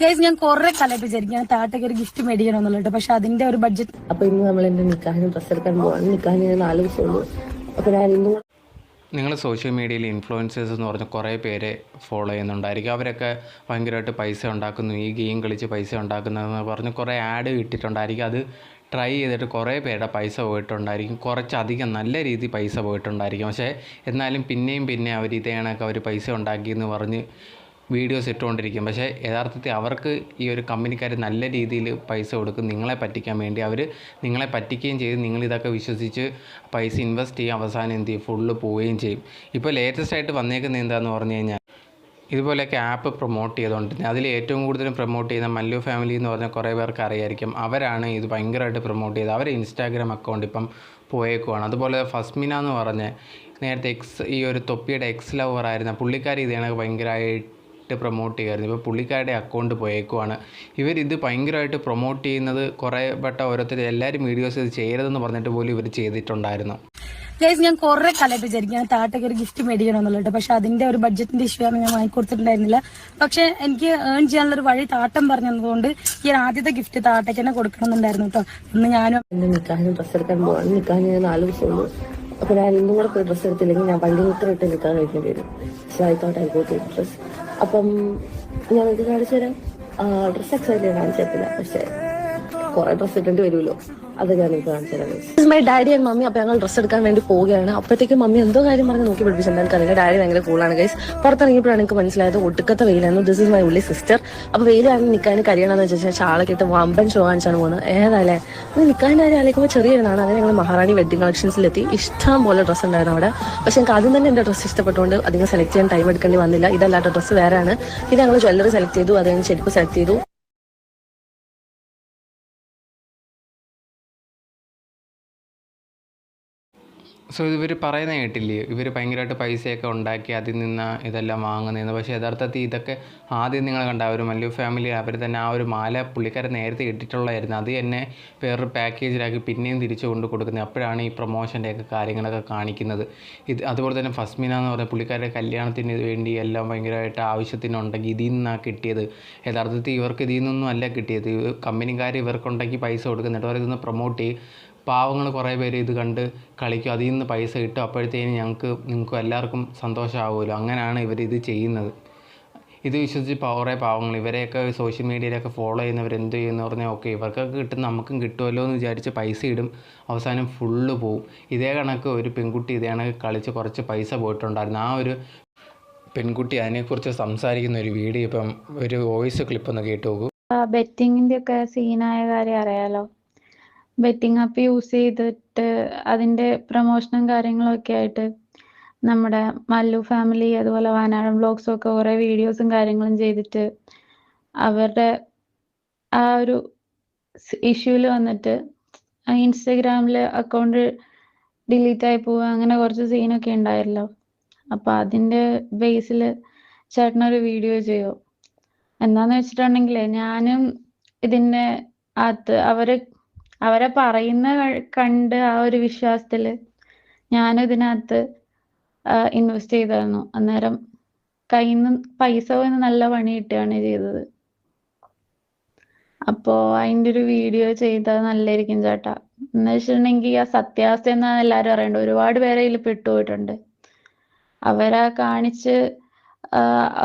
Guys ഞാൻ കുറെ കാലമായിട്ട് വിചാരിക്കും ഞാൻ താട്ടയ്ക്ക് ഒരു ഗിഫ്റ്റ് മേടിക്കണം എന്നുള്ളത് പക്ഷെ അതിന്റെ ഒരു ബഡ്ജറ്റ് അപ്പൊ ഇന്ന് നമ്മൾ എന്റെ നിക്കാഹിന് ഡ്രസ്സ് എടുക്കാൻ പോവാണ്. നിക്കാഹിന് ഞാൻ നാല് ദിവസമുള്ളൂ അപ്പൊ ഞാൻ ഇന്നും നിങ്ങൾ സോഷ്യൽ മീഡിയയിൽ ഇൻഫ്ലുവൻസേഴ്സ് എന്ന് പറഞ്ഞ കുറേ പേരെ ഫോളോ ചെയ്യുന്നുണ്ടായിരിക്കും. അവരൊക്കെ ഭയങ്കരമായിട്ട് പൈസ ഉണ്ടാക്കുന്നു. ഈ ഗെയിം കളിച്ച് പൈസ ഉണ്ടാക്കുന്നതെന്ന് പറഞ്ഞ് കുറേ ആഡ് ഇട്ടിട്ടുണ്ടായിരിക്കും. അത് ട്രൈ ചെയ്തിട്ട് കുറേ പേരുടെ പൈസ പോയിട്ടുണ്ടായിരിക്കും. കുറച്ചധികം നല്ല രീതിയിൽ പൈസ പോയിട്ടുണ്ടായിരിക്കും. പക്ഷേ എന്നാലും പിന്നെയും പിന്നെ അവർ ഇതേ കണക്ക് അവർ പൈസ ഉണ്ടാക്കിയെന്ന് പറഞ്ഞ് വീഡിയോസ് ഇട്ടുകൊണ്ടിരിക്കും. പക്ഷേ യഥാർത്ഥത്തിൽ അവർക്ക് ഈ ഒരു കമ്പനിക്കാർ നല്ല രീതിയിൽ പൈസ കൊടുക്കും. നിങ്ങളെ പറ്റിക്കാൻ വേണ്ടി അവർ നിങ്ങളെ പറ്റിക്കുകയും ചെയ്ത് നിങ്ങളിതൊക്കെ വിശ്വസിച്ച് പൈസ ഇൻവെസ്റ്റ് ചെയ്യും. അവസാനം എന്ത് ചെയ്യും? ഫുള്ള് പോവുകയും ചെയ്യും. ഇപ്പോൾ ലേറ്റസ്റ്റ് ആയിട്ട് വന്നേക്കുന്നത് എന്താണെന്ന് പറഞ്ഞു കഴിഞ്ഞാൽ ഇതുപോലെയൊക്കെ ആപ്പ് പ്രൊമോട്ട് ചെയ്തുകൊണ്ടിരുന്നത്. അതിൽ ഏറ്റവും കൂടുതൽ പ്രൊമോട്ട് ചെയ്യുന്ന മല്ലു ഫാമിലി എന്ന് പറഞ്ഞ കുറേ പേർക്ക് അറിയായിരിക്കും. അവരാണ് ഇത് ഭയങ്കരമായിട്ട് പ്രൊമോട്ട് ചെയ്തത്. അവരെ ഇൻസ്റ്റാഗ്രാം അക്കൗണ്ട് ഇപ്പം പോയേക്കുവാണ്. അതുപോലെ ഫസ്മിന എന്ന് പറഞ്ഞ നേരത്തെ എക്സ് ഈ ഒരു തൊപ്പിയുടെ എക്സ് ലവർ ആയിരുന്ന പുള്ളിക്കാരി ഇതാണ് ഭയങ്കരമായിട്ട് പ്രൊമോട്ട് ചെയ്യുമായിരുന്നു ഇപ്പോൾ പുള്ളിക്കാരുടെ അക്കൗണ്ട് പോയേക്കുവാണ്. ഇവരിത് ഭയങ്കരമായിട്ട് പ്രൊമോട്ട് ചെയ്യുന്നത് കുറേ പെട്ട ഓരോരുത്തർ എല്ലാവരും വീഡിയോസ് ഇത് ചെയ്യരുതെന്ന് പറഞ്ഞിട്ട് പോലും ഇവർ ചെയ്തിട്ടുണ്ടായിരുന്നു. ഗൈസ് ഞാൻ കുറെ കാലമായിട്ട് വിചാരിക്കും. ഞാൻ താട്ടയ്ക്ക് ഒരു ഗിഫ്റ്റ് മേടിക്കണം എന്നുള്ളത് പക്ഷെ അതിന്റെ ഒരു ബഡ്ജറ്റിന്റെ ഇഷ്യൂ ആണ് ഞാൻ വാങ്ങിക്കൊടുത്തിട്ടുണ്ടായിരുന്നില്ല. പക്ഷെ എനിക്ക് ഏൺ ചെയ്യാനുള്ള ഒരു വഴി താട്ടം പറഞ്ഞതുകൊണ്ട് ഈ ഒരു ആദ്യത്തെ ഗിഫ്റ്റ് താട്ടയ്ക്ക് തന്നെ കൊടുക്കണം എന്നുണ്ടായിരുന്നു കേട്ടോ. ഇന്ന് ഞാനും എന്റെ നിക്കാഹിന് ഡ്രസ്സ് എടുക്കാൻ പോവാണ്. നിക്കാഹിന് ഞാൻ നാല് ദിവസമുള്ളൂ അപ്പൊ ഞാൻ ഇന്നും കൂടെ പോയി ഡ്രസ്സ് എടുത്തില്ലെങ്കിൽ ഞാൻ വണ്ടി നിൽക്കാൻ ഇട്ട് നിൽക്കാൻ കഴിക്കേണ്ടി വരും. So I thought I go dress അപ്പം ഞാൻ ഇത് കാണിച്ചു തരാം ഡ്രസ്സ് എക്സൈറ്റ് കാണിച്ചു തരത്തില്ല പക്ഷെ കുറെ ഡ്രസ് ഇടേണ്ടി വരുമല്ലോ. അത് ഞാൻ എനിക്ക് കാണിച്ചു തരാം. മൈ ഡാഡി ആൻഡ് മമ്മി അപ്പൊ ഞങ്ങൾ ഡ്രസ് എടുക്കാൻ വേണ്ടി പോവുകയാണ്. അപ്പോഴത്തേക്കും മമ്മി എന്തോ കാര്യം പറഞ്ഞ് നോക്കി പഠിപ്പിച്ചിട്ടുണ്ട് എനിക്കറിയില്ല. ഡാഡി ഭയങ്കര കൂളാണ് ഗൈസ് പുറത്തിറങ്ങിയപ്പോഴാണ് എനിക്ക് മനസ്സിലായത്. ഒടുക്കത്തെ വെയിലായിരുന്നു. ദിസ് ഇസ് മൈ ഉള്ളി സിസ്റ്റർ അപ്പൊ വെയിലാണ് നിൽക്കാൻ കഴിയണമെന്ന് വെച്ചാൽ ഷാളൊക്കെ ഇട്ട് വമ്പൻ ഷോ കാണിച്ചാണ് പോകുന്നത്. ഏതായാലേ അത് നിൽക്കാൻ കാര്യം ആലോചിക്കുമ്പോൾ ചെറിയൊരുന്നാണ് അങ്ങനെ ഞങ്ങൾ മഹാറാണി വെഡിങ് കളക്ഷൻസിലെത്തി ഇഷ്ടം പോലെ ഡ്രസ്സ് ഉണ്ടായിരുന്നു അവിടെ. പക്ഷെ എനിക്ക് ആദ്യം തന്നെ എന്റെ ഡ്രസ്സ് ഇഷ്ടപ്പെട്ടുകൊണ്ട് അധികം സെലക്ട് ചെയ്യാൻ ടൈം എടുക്കേണ്ടി വന്നില്ല. ഇതല്ലാത്ത ഡ്രസ്സ് വേറെയാണ്. ഇത് ഞങ്ങൾ ജ്വല്ലറി സെലക്ട് ചെയ്തു. അത് ചെരുപ്പ് സെലക്ട് ചെയ്തു. സോ ഇവർ പറയുന്ന കേട്ടില്ലേ? ഇവർ ഭയങ്കരമായിട്ട് പൈസയൊക്കെ ഉണ്ടാക്കി അതിൽ നിന്ന് ഇതെല്ലാം വാങ്ങുന്നതെന്ന്. പക്ഷേ യഥാർത്ഥത്തിൽ ഇതൊക്കെ ആദ്യം നിങ്ങൾ കണ്ട ഒരു മല്ലു ഫാമിലി അവർ തന്നെ ആ ഒരു മാല പുള്ളിക്കാരൻ നേരത്തെ ഇട്ടിട്ടുള്ളതായിരുന്നു. അത് തന്നെ വേറൊരു പാക്കേജിലാക്കി പിന്നെയും തിരിച്ചു കൊണ്ട് കൊടുക്കുന്നത്. അപ്പോഴാണ് ഈ പ്രൊമോഷന്റെയൊക്കെ കാര്യങ്ങളൊക്കെ കാണിക്കുന്നത്. ഇത് അതുപോലെ തന്നെ ഫസ്മിന എന്ന് പറഞ്ഞ പുള്ളിക്കാരുടെ കല്യാണത്തിന് വേണ്ടി എല്ലാം ഭയങ്കരമായിട്ട് ആവശ്യത്തിനുണ്ടെങ്കിൽ ഇതിൽ നിന്നാണ് കിട്ടിയത്. യഥാർത്ഥത്തിൽ ഇവർക്ക് ഇതിൽ നിന്നൊന്നും അല്ല കിട്ടിയത്. കമ്പനിക്കാർ ഇവർക്കുണ്ടെങ്കിൽ പൈസ കൊടുക്കുന്നുണ്ട്. അവർ ഇതൊന്ന് പ്രൊമോട്ട് ചെയ്യും. പാവങ്ങൾ കുറേ പേര് ഇത് കണ്ട് കളിക്കും. അതിൽ നിന്ന് പൈസ കിട്ടും. അപ്പോഴത്തേന് ഞങ്ങൾക്ക് നിങ്ങൾക്ക് എല്ലാവർക്കും സന്തോഷമാവുമല്ലോ. അങ്ങനെയാണ് ഇവർ ഇത് ചെയ്യുന്നത്. ഇത് വിശ്വസിച്ച് കുറേ പാവങ്ങൾ ഇവരെയൊക്കെ സോഷ്യൽ മീഡിയയിലൊക്കെ ഫോളോ ചെയ്യുന്നവർ എന്ത് ചെയ്യുന്നു പറഞ്ഞാൽ ഓക്കെ ഇവർക്കൊക്കെ കിട്ടും നമുക്കും കിട്ടുമല്ലോ എന്ന് വിചാരിച്ച് പൈസ ഇടും. അവസാനം ഫുള്ള് പോവും. ഇതേ കണക്ക് ഒരു പെൺകുട്ടി ഇതേ കണക്ക് കളിച്ച് കുറച്ച് പൈസ പോയിട്ടുണ്ടായിരുന്നു. ആ ഒരു പെൺകുട്ടി അതിനെക്കുറിച്ച് സംസാരിക്കുന്ന ഒരു വീഡിയോ ഇപ്പം ഒരു വോയിസ് ക്ലിപ്പ് ഒന്ന് കേട്ടു നോക്കൂ ബെറ്റിങ്ങിന്റെ ഒക്കെ സീനായ കാര്യം അറിയാലോ. ബെറ്റിംഗ് ആപ്പ് യൂസ് ചെയ്തിട്ട് അതിന്റെ പ്രൊമോഷനും കാര്യങ്ങളും ഒക്കെ ആയിട്ട് നമ്മുടെ മല്ലു ഫാമിലി അതുപോലെ വയനാടൻ വ്ളോഗ്സും ഒക്കെ കുറെ വീഡിയോസും കാര്യങ്ങളും ചെയ്തിട്ട് അവരുടെ ആ ഒരു ഇഷ്യൂൽ വന്നിട്ട് ഇൻസ്റ്റഗ്രാമിൽ അക്കൗണ്ട് ഡിലീറ്റ് ആയി പോവുക അങ്ങനെ കുറച്ച് സീനൊക്കെ ഉണ്ടായല്ലോ. അപ്പൊ അതിന്റെ ബേസിൽ ചേട്ടനൊരു വീഡിയോ ചെയ്യോ? എന്താന്ന് വെച്ചിട്ടുണ്ടെങ്കിൽ ഞാനും ഇതിന്റെ അകത്ത് അവർ അവരെ പറയുന്ന കണ്ട് ആ ഒരു വിശ്വാസത്തിൽ ഞാനും ഇതിനകത്ത് ഇൻവെസ്റ്റ് ചെയ്തായിരുന്നു. അന്നേരം കയ്യിൽ നിന്ന് പൈസ പോയിന്ന് നല്ല പണി കിട്ടുകയാണ് ചെയ്തത്. അപ്പോ അതിന്റെ ഒരു വീഡിയോ ചെയ്താൽ നല്ലായിരിക്കും ചേട്ടാ. എന്ന് വെച്ചിട്ടുണ്ടെങ്കിൽ ആ സത്യാവസ്ഥ എന്നാണ് എല്ലാരും അറിയേണ്ടത് ഒരുപാട് പേരെ ഇതിൽ പെട്ടുപോയിട്ടുണ്ട്. അവരാ കാണിച്ച്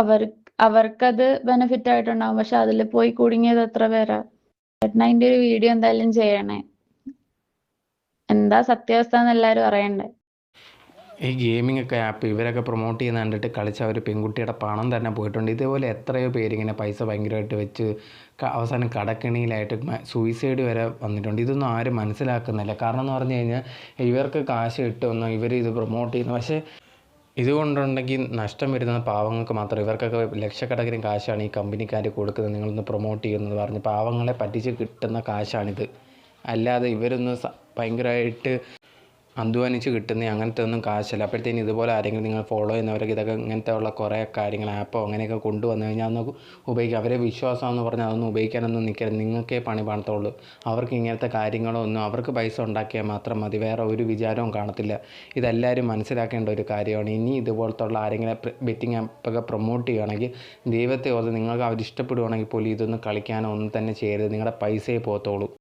അവർ അവർക്കത് ബെനിഫിറ്റ് ആയിട്ടുണ്ടാവും. പക്ഷെ അതിൽ പോയി കുടുങ്ങിയത് എത്ര പേരാ? ചേട്ടൻ അതിന്റെ ഒരു വീഡിയോ എന്തായാലും ചെയ്യണേ. എന്താ സത്യാവസ്ഥ എന്ന് എല്ലാരും അറിയണ്ടേ. ഈ ഗെയിമിംഗ് ഒക്കെ ആപ്പ് ഇവരൊക്കെ പ്രൊമോട്ട് ചെയ്യുന്ന കണ്ടിട്ട് കളിച്ച ഒരു പെൺകുട്ടിയുടെ പണം തന്നെ പോയിട്ടുണ്ട്. ഇതേപോലെ എത്രയോ പേരിങ്ങനെ പൈസ ഭയങ്കരമായിട്ട് വെച്ച് അവസാനം കടക്കിണിയിലായിട്ട് സൂയിസൈഡ് വരെ വന്നിട്ടുണ്ട്. ഇതൊന്നും ആരും മനസ്സിലാക്കുന്നില്ല. കാരണം എന്ന് പറഞ്ഞു കഴിഞ്ഞാൽ ഇവർക്ക് കാശ് കിട്ടുമെന്നോ ഇവർ ഇത് പ്രൊമോട്ട് ചെയ്യുന്നു. പക്ഷേ ഇതുകൊണ്ടുണ്ടെങ്കിൽ നഷ്ടം വരുന്ന പാവങ്ങൾക്ക് മാത്രം ഇവർക്കൊക്കെ ലക്ഷക്കണക്കിന് കാശാണ് ഈ കമ്പനിക്കാർ കൊടുക്കുന്നത് നിങ്ങളൊന്ന് പ്രൊമോട്ട് ചെയ്യുന്നത് പറഞ്ഞ് പാവങ്ങളെ പറ്റിച്ച് കിട്ടുന്ന കാശാണിത്. അല്ലാതെ ഇവരൊന്ന് ഭയങ്കരമായിട്ട് അധ്വാനിച്ച് കിട്ടുന്ന അങ്ങനത്തെ ഒന്നും കാശല്ല. അപ്പോഴത്തേന് ഇതുപോലെ ആരെങ്കിലും നിങ്ങൾ ഫോളോ ചെയ്യുന്നവരൊക്കെ ഇതൊക്കെ ഇങ്ങനത്തെ ഉള്ള കുറേ കാര്യങ്ങൾ ആപ്പോ അങ്ങനെയൊക്കെ കൊണ്ടുവന്നു കഴിഞ്ഞാൽ അതൊന്ന് ഉപയോഗിക്കുക അവരെ വിശ്വാസമാണെന്ന് പറഞ്ഞാൽ അതൊന്നും ഉപയോഗിക്കാനൊന്നും നിൽക്കരുത്. നിങ്ങൾക്കേ പണി പണത്തുള്ളൂ. അവർക്ക് ഇങ്ങനത്തെ കാര്യങ്ങളോ ഒന്നും അവർക്ക് പൈസ ഉണ്ടാക്കിയാൽ മാത്രം മതി. വേറെ ഒരു വിചാരവും കാണത്തില്ല. ഇതെല്ലാവരും മനസ്സിലാക്കേണ്ട ഒരു കാര്യമാണ്. ഇനി ഇതുപോലത്തെ ഉള്ള ആരെങ്കിലും ബെറ്റിംഗ് ആപ്പൊക്കെ പ്രൊമോട്ട് ചെയ്യുകയാണെങ്കിൽ ദൈവത്തെ ഓർത്ത് നിങ്ങൾക്ക് അവർ ഇഷ്ടപ്പെടുവാണെങ്കിൽ പോലും ഇതൊന്നും കളിക്കാനോ ഒന്നും തന്നെ ചെയ്യരുത്. നിങ്ങളുടെ പൈസയെ പോകത്തുള്ളൂ.